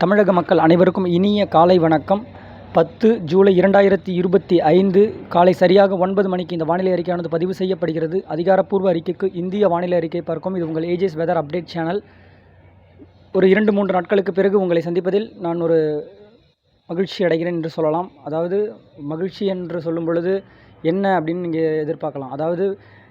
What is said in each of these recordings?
தமிழக மக்கள் அனைவருக்கும் இனிய காலை வணக்கம். பத்து ஜூலை இரண்டாயிரத்தி இருபத்தி ஐந்து காலை சரியாக ஒன்பது மணிக்கு இந்த வானிலை அறிக்கையானது பதிவு செய்யப்படுகிறது. அதிகாரப்பூர்வ அறிக்கைக்கு இந்திய வானிலை அறிக்கை பார்க்கும். இது உங்கள் ஏஜிஎஸ் வெதர் அப்டேட் சேனல் ஒரு இரண்டு மூன்று நாட்களுக்கு பிறகு உங்களை சந்திப்பதில் நான் ஒரு மகிழ்ச்சி அடைகிறேன் என்று சொல்லலாம். அதாவது மகிழ்ச்சி என்று சொல்லும் பொழுது என்ன அப்படின்னு நீங்கள் எதிர்பார்க்கலாம். அதாவது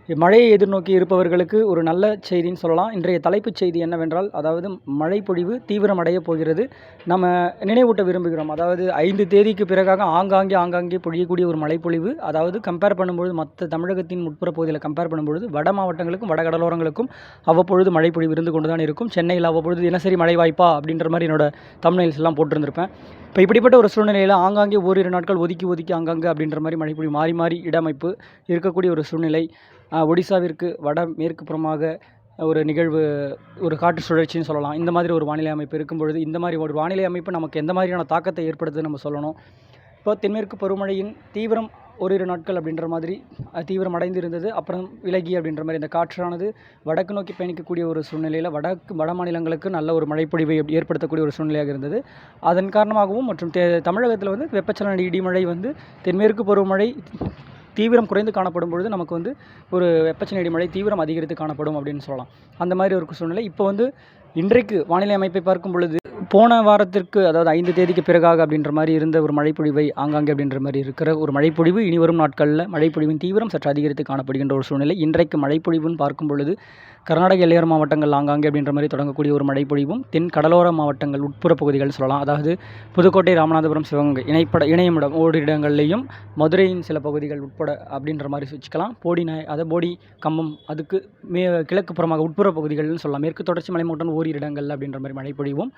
மழையை எதிர்நோக்கி இருப்பவர்களுக்கு ஒரு நல்ல செய்தின்னு சொல்லலாம். இன்றைய தலைப்புச் செய்தி என்னவென்றால் அதாவது மழை பொழிவு தீவிரமடைய போகிறது. நம்ம நினைவூட்ட விரும்புகிறோம். அதாவது ஐந்து தேதிக்கு பிறகாக ஆங்காங்கே ஆங்காங்கே பொழியக்கூடிய ஒரு மழைப்பொழிவு அதாவது கம்பேர் பண்ணும்பொழுது மற்ற தமிழகத்தின் உட்புற பகுதியில் கம்பேர் பண்ணும்பொழுது வட மாவட்டங்களுக்கும் வட கடலோரங்களுக்கும் அவ்வப்பொழுது மழைப்பொழிவு இருந்து கொண்டு தான் இருக்கும். சென்னையில் அவ்வப்பொழுது தினசரி மழை வாய்ப்பா? அப்படின்ற மாதிரி என்னோட தமிழ்நிலைஸ் எல்லாம் போட்டிருந்திருப்பேன். இப்போ இப்படிப்பட்ட ஒரு சூழ்நிலையில் ஆங்காங்கே ஓரிரு நாட்கள் ஒதுக்கி ஒதுக்கி ஆங்காங்கே அப்படின்ற மாதிரி மழைப்பொழிவு மாறி மாறி இடமைப்பு இருக்கக்கூடிய ஒரு சூழ்நிலை. ஒடிசாவிற்கு வட மேற்கு புறமாக ஒரு நிகழ்வு ஒரு காற்று சுழற்சின்னு சொல்லலாம். இந்த மாதிரி ஒரு வானிலை அமைப்பு இருக்கும் பொழுது இந்த மாதிரி ஒரு வானிலை அமைப்பு நமக்கு எந்த மாதிரியான தாக்கத்தை ஏற்படுத்துதுன்னு நம்ம சொல்லணும். இப்போ தென்மேற்கு பருவமழையின் தீவிரம் ஓரிரு நாட்கள் அப்படின்ற மாதிரி தீவிரம் அடைந்து இருந்தது அப்புறம் விலகி அப்படின்ற மாதிரி இந்த காற்றானது வடக்கு நோக்கி பயணிக்கக்கூடிய ஒரு சூழ்நிலையில் வடக்கு வட மாநிலங்களுக்கு நல்ல ஒரு மழைப்பொழிவை ஏற்படுத்தக்கூடிய ஒரு சூழ்நிலையாக இருந்தது. அதன் காரணமாகவும் மற்றும் தே தமிழகத்தில் வந்து வெப்பச்சலன இடிமழை வந்து தென்மேற்கு பருவமழை தீவிரம் குறைந்து காணப்படும் பொழுது நமக்கு வந்து ஒரு வெப்பச்சலன மழை தீவிரம் அதிகரித்து காணப்படும் அப்படின்னு சொல்லலாம். அந்த மாதிரி ஒரு சூழ்நிலை. இப்போ வந்து இன்றைக்கு வானிலை அமைப்பை பார்க்கும் பொழுது போன வாரத்திற்கு அதாவது ஐந்து தேதிக்கு பிறகாக அப்படின்ற மாதிரி இருந்த ஒரு மழைப்பொழிவை ஆங்காங்கே அப்படின்ற மாதிரி இருக்கிற ஒரு மழைப்பொழிவு இனி வரும் நாட்களில் மழைப்பொழிவின் தீவிரம் சற்று அதிகரித்து காணப்படுகின்ற ஒரு சூழ்நிலை. இன்றைக்கு மழைப்பொழிவுன்னு பார்க்கும் பொழுது கர்நாடக எல்லையோர மாவட்டங்கள் ஆங்காங்கே அப்படின்ற மாதிரி தொடங்கக்கூடிய ஒரு மழைப்பொழிவும் தென் கடலோர மாவட்டங்கள் உட்புற பகுதிகள் சொல்லலாம். அதாவது புதுக்கோட்டை ராமநாதபுரம் சிவகங்கை இணைப்பட இணையமிடம் ஓரிடங்கள்லையும் மதுரையின் சில பகுதிகள் உட்பட அப்படின்ற மாதிரி சுவிச்சுக்கலாம் போடி நாய் அதை போடி கம்பம் அதுக்கு மே கிழக்கு புறமாக உட்புற பகுதிகள்னு சொல்லலாம். மேற்கு தொடர்ச்சி மலை மாவட்டம் ஓரிரு இடங்கள் அப்படின்ற மாதிரி மழைப்பொழிவும்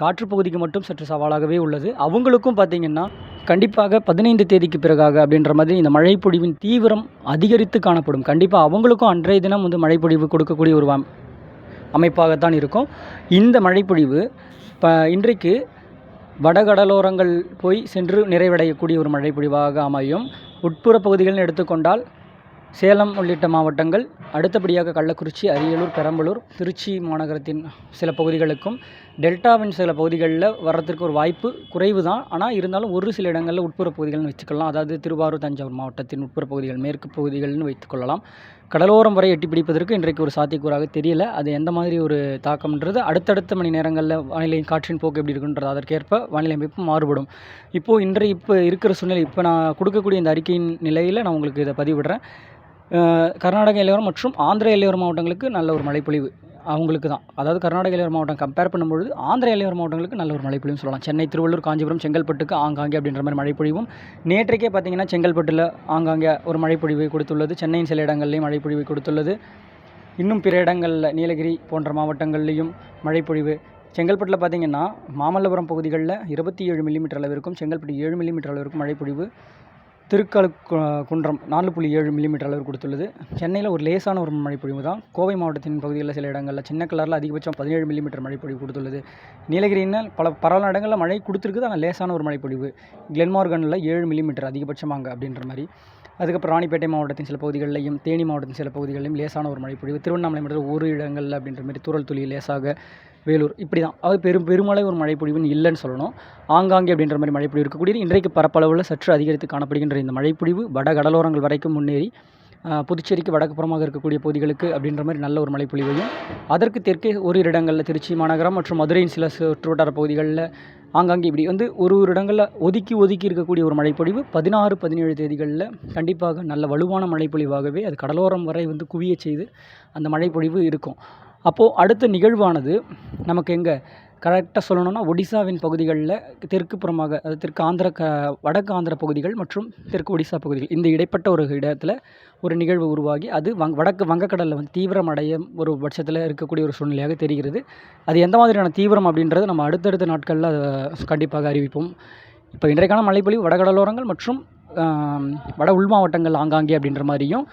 காற்றுப்பகுதிக்கு மட்டும் சற்று சவாலாகவே உள்ளது. அவங்களுக்கும் பார்த்திங்கன்னா கண்டிப்பாக பதினைந்து தேதிக்கு பிறகாக அப்படின்ற மாதிரி இந்த மழைப்பொழிவின் தீவிரம் அதிகரித்து காணப்படும். கண்டிப்பாக அவங்களுக்கும் அன்றைய தினம் வந்து மழைப்பொழிவு கொடுக்கக்கூடிய ஒரு அமைப்பாகத்தான் இருக்கும். இந்த மழைப்பொழிவு இப்போ இன்றைக்கு வடகடலோரங்கள் போய் சென்று நிறைவடையக்கூடிய ஒரு மழைப்பொழிவாக அமையும். உட்புற பகுதிகள்னு எடுத்துக்கொண்டால் சேலம் உள்ளிட்ட மாவட்டங்கள் அடுத்தபடியாக கள்ளக்குறிச்சி அரியலூர் பெரம்பலூர் திருச்சி மாநகரத்தின் சில பகுதிகளுக்கும் டெல்டாவின் சில பகுதிகளில் வர்றதுக்கு ஒரு வாய்ப்பு குறைவு தான் ஆனால் இருந்தாலும் ஒரு சில இடங்களில் உட்புற பகுதிகள்னு வச்சுக்கலாம் அதாவது திருவாரூர் தஞ்சாவூர் மாவட்டத்தின் உட்புற பகுதிகள் மேற்கு பகுதிகள்னு வைத்துக்கொள்ளலாம். கடலோரம் வரை எட்டி பிடிப்பதற்கு இன்றைக்கு ஒரு சாத்தியக்கூறாக தெரியல. அது எந்த மாதிரி ஒரு தாக்கம்ன்றது அடுத்தடுத்த மணி நேரங்களில் வானிலை காற்றின் போக்கு எப்படி இருக்குன்றது அதற்கேற்ப வானிலை அமைப்பு மாறுபடும். இப்போது இன்றைய இப்போ இருக்கிற சூழ்நிலை இப்போ நான் கொடுக்கக்கூடிய இந்த அறிக்கையின் நிலையில் நான் உங்களுக்கு இதை பதிவிடுறேன். கர்நாடக எல்லையோரம் மற்றும் ஆந்திர எல்லையோர மாவட்டங்களுக்கு நல்ல ஒரு மழைப்பொழிவு அவங்களுக்கு தான். அதாவது கர்நாடக எல்லையோர மாவட்டம் கம்பேர் பண்ணும்பொழுது ஆந்திர எல்லையோர மாவட்டங்களுக்கு நல்ல ஒரு மழைப்பொழிவுன்னு சொல்லலாம். சென்னை திருவள்ளூர் காஞ்சிபுரம் செங்கல்பட்டுக்கு ஆங்காங்கே அப்படின்ற மாதிரி மழைப்பொழிவும். நேற்றைக்கே பார்த்திங்கன்னா செங்கல்பட்டில் ஆங்காங்கே ஒரு மழைப்பொழிவை கொடுத்துள்ளது. சென்னையின் சில இடங்கள்லேயும் மழைப்பொழிவை கொடுத்துள்ளது. இன்னும் பிற இடங்களில் நீலகிரி போன்ற மாவட்டங்கள்லேயும் மழைப்பொழிவு. செங்கல்பட்டில் பார்த்திங்கன்னா மாமல்லபுரம் பகுதிகளில் இருபத்தி ஏழு மில்லிமீட்டர் அளவிற்கும் செங்கல்பட்டு ஏழு மில்லிமீட்டர் அளவிற்கும் மழைப்பொழிவு. திருக்கழு குன்றம் நாலு புள்ளி ஏழு மில்லிமீட்டர் அளவு கொடுத்துள்ளது. சென்னையில் ஒரு லேசான ஒரு மழைப்பொழிவு தான். கோவை மாவட்டத்தின் பகுதிகளில் சில இடங்களில் சின்ன கலரில் அதிகபட்சம் பதினேழு மில்லிமீட்டர் மழைப்பொழிவு கொடுத்துள்ளது. நீலகிரியில் பல பரவலான இடங்களில் மழை கொடுத்துருக்குது. ஆனால் லேசான ஒரு மழைப்பொழிவு. கிளென்மார்கனில் ஏழு மில்லிமீட்டர் அதிகபட்சமாக அப்படின்ற மாதிரி. அதுக்கப்புறம் ராணிப்பேட்டை மாவட்டத்தின் சில பகுதிகளிலையும் தேனி மாவட்டத்தின் சில பகுதிகளிலும் லேசான ஒரு மழைப்பொழிவு. திருவண்ணாமலை மாவட்டத்தில் ஒரு இடங்களில் அப்படின்ற மாதிரி தூரல் துளி லேசாக வேலூர். இப்படி தான் அது பெரும் பெருமளவு ஒரு மழைப்பொழிவுன்னு இல்லைன்னு சொல்லணும். ஆங்காங்கே அப்படின்ற மாதிரி மழைப்பொழிவு இருக்கக்கூடியது. இன்றைக்கு பரப்பளவில் சற்று அதிகரித்து காணப்படுகின்ற இந்த மழைப்பொழிவு வட கடலோரங்கள் வரைக்கும் முன்னேறி புதுச்சேரிக்கு வடக்கு புறமாக இருக்கக்கூடிய பகுதிகளுக்கு அப்படின்ற மாதிரி நல்ல ஒரு மழைப்பொழிவையும் அதற்கு தெற்கே ஓரிரு இடங்களில் திருச்சி மாநகரம் மற்றும் மதுரையின் சில சுற்றுவட்டார பகுதிகளில் ஆங்காங்கே இப்படி வந்து ஒரு ஒரு இடங்களில் ஒதுக்கி ஒதுக்கி இருக்கக்கூடிய ஒரு மழைப்பொழிவு பதினாறு பதினேழு தேதிகளில் கண்டிப்பாக நல்ல வலுவான மழைப்பொழிவாகவே அது கடலோரம் வரை வந்து குவிய செய்து அந்த மழைப்பொழிவு இருக்கும். அப்போது அடுத்த நிகழ்வானது நமக்கு எங்கே கரெக்டாக சொல்லணும்னா ஒடிசாவின் பகுதிகளில் தெற்கு புறமாக அது தெற்கு ஆந்திர க வடக்கு ஆந்திர பகுதிகள் மற்றும் தெற்கு ஒடிசா பகுதிகள் இந்த இடைப்பட்ட ஒரு இடத்துல ஒரு நிகழ்வு உருவாகி அது வங் வடக்கு வங்கக்கடலில் வந்து தீவிரமடைய ஒரு பட்சத்தில் இருக்கக்கூடிய ஒரு சூழ்நிலையாக தெரிகிறது. அது எந்த மாதிரியான தீவிரம் அப்படின்றது நம்ம அடுத்தடுத்த நாட்களில் அதை கண்டிப்பாக அறிவிப்போம். இப்போ இன்றைக்கான மழைப்பொழிவு வடகடலோரங்கள் மற்றும் வட உள் மாவட்டங்கள் ஆங்காங்கே அப்படின்ற மாதிரியும்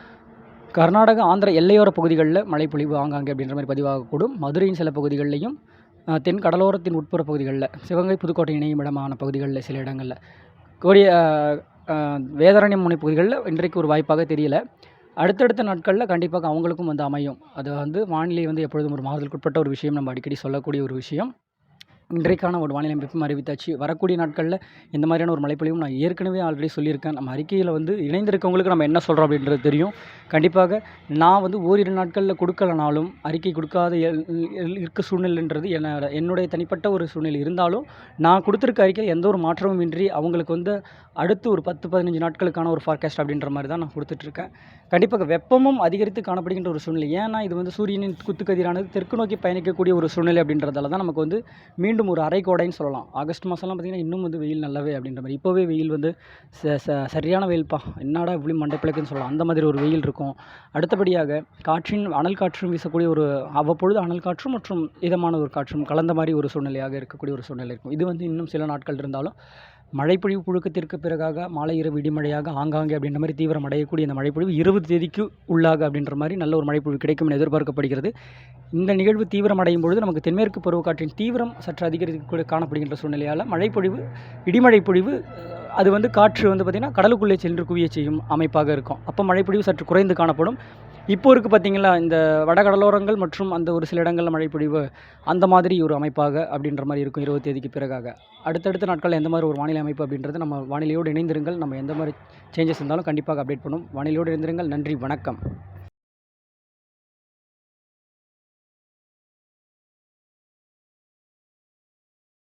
கர்நாடக ஆந்திர எல்லையோர பகுதிகளில் மழைப்பொழிவு ஆங்காங்கே அப்படின்ற மாதிரி பதிவாகக்கூடும். மதுரையின் சில பகுதிகளிலையும் தென் கடலோரத்தின் உட்புற பகுதிகளில் சிவகங்கை புதுக்கோட்டை இணையும் இடமான பகுதிகளில் சில இடங்களில். கோடிய வேதாரண்யம் முனை பகுதிகளில் இன்றைக்கு ஒரு வாய்ப்பாக தெரியல. அடுத்தடுத்த நாட்களில் கண்டிப்பாக அவங்களுக்கும் வந்து அமையும். அது வந்து வானிலை வந்து எப்பொழுதும் ஒரு மாறுதலுக்குட்பட்ட ஒரு விஷயம். நம்ம அடிக்கடி சொல்லக்கூடிய ஒரு விஷயம். இன்றைக்கான ஒரு வானிலை அமைப்பும் அறிவித்தாச்சு வரக்கூடிய நாட்களில் இந்த மாதிரியான ஒரு மழைப்பொழிவும் நான் ஏற்கனவே ஆல்ரெடி சொல்லியிருக்கேன். நம்ம அறிக்கையில் வந்து இணைந்திருக்கவங்களுக்கு நம்ம என்ன சொல்கிறோம் அப்படின்றது தெரியும். கண்டிப்பாக நான் வந்து ஓரிரு நாட்களில் கொடுக்கலனாலும் அறிக்கை கொடுக்காத எல்- எல்- இருக்க சூழ்நிலைன்றது என்னோட என்னுடைய தனிப்பட்ட ஒரு சூழ்நிலை. இருந்தாலும் நான் கொடுத்துருக்க அறிக்கையில் எந்த ஒரு மாற்றமும் இன்றி அவங்களுக்கு வந்து அடுத்து ஒரு பத்து பதினஞ்சு நாட்களுக்கான ஒரு ஃபார்காஸ்ட் அப்படின்ற மாதிரி தான் நான் கொடுத்துட்ருக்கேன். கண்டிப்பாக வெப்பமும் அதிகரித்து காணப்படுகின்ற ஒரு சூழ்நிலை. ஏன்னா இது வந்து சூரியனின் குத்துக்கதிரானது தெற்கு நோக்கி பயணிக்கக்கூடிய ஒரு சூழ்நிலை அப்படின்றதால தான் நமக்கு வந்து மீண்டும் ஒரு அரைக்கோடைன்னு சொல்லலாம். ஆகஸ்ட் மாதம்லாம் பார்த்திங்கன்னா இன்னும் வந்து வெயில் நல்லாவே அப்படின்ற மாதிரி. இப்போவே வெயில் வந்து ச ச சரியான வெயில்ப்பா என்னடா இப்படி மண்டைப்பிளக்குன்னு சொல்லலாம். அந்த மாதிரி ஒரு வெயில் இருக்கும். அடுத்தபடியாக காற்றின் அனல் காற்றும் வீசக்கூடிய ஒரு அவ்வப்பொழுது அனல் காற்றும் மற்றும் இதமான ஒரு காற்றும் கலந்த மாதிரி ஒரு சூழ்நிலையாக இருக்கக்கூடிய ஒரு சூழ்நிலை இருக்கும். இது வந்து இன்னும் சில நாட்கள் இருந்தாலும் மழைப்பொழிவு புழுக்கத்திற்கு பிறகாக மாலை இரவு இடிமழையாக ஆங்காங்கே அப்படின்ற மாதிரி தீவிரம் அடையக்கூடிய இந்த மழைப்பொழிவு இருபது தேதிக்கு உள்ளாக அப்படின்ற மாதிரி நல்ல ஒரு மழைப்பொழிவு கிடைக்கும் என எதிர்பார்க்கப்படுகிறது. இந்த நிகழ்வு தீவிரம் அடையும் பொழுது நமக்கு தென்மேற்கு பருவக்காற்றின் தீவிரம் சற்று அதிகரித்து காணப்படுகின்ற சூழ்நிலையால் மழைப்பொழிவு இடிமழை பொழிவு அது வந்து காற்று வந்து பார்த்திங்கன்னா கடலுக்குள்ளே சென்று குவிய செய்யும் அமைப்பாக இருக்கும். அப்போ மழைப்பொழிவு சற்று குறைந்து காணப்படும். இப்போ இருக்குது பார்த்தீங்களா இந்த வடகடலோரங்கள் மற்றும் அந்த ஒரு சில இடங்களில் மழைப்பொழிவு அந்த மாதிரி ஒரு அமைப்பாக அப்படின்ற மாதிரி இருக்கும் இருபது தேதிக்கு பிறகாக. அடுத்தடுத்த நாட்களில் எந்த மாதிரி ஒரு வானிலை அமைப்பு அப்படின்றது நம்ம வானிலையோடு இணைந்திருங்கள். நம்ம எந்த மாதிரி சேஞ்சஸ் இருந்தாலும் கண்டிப்பாக அப்டேட் பண்ணும். வானிலையோடு இணைந்திருங்கள். நன்றி வணக்கம்.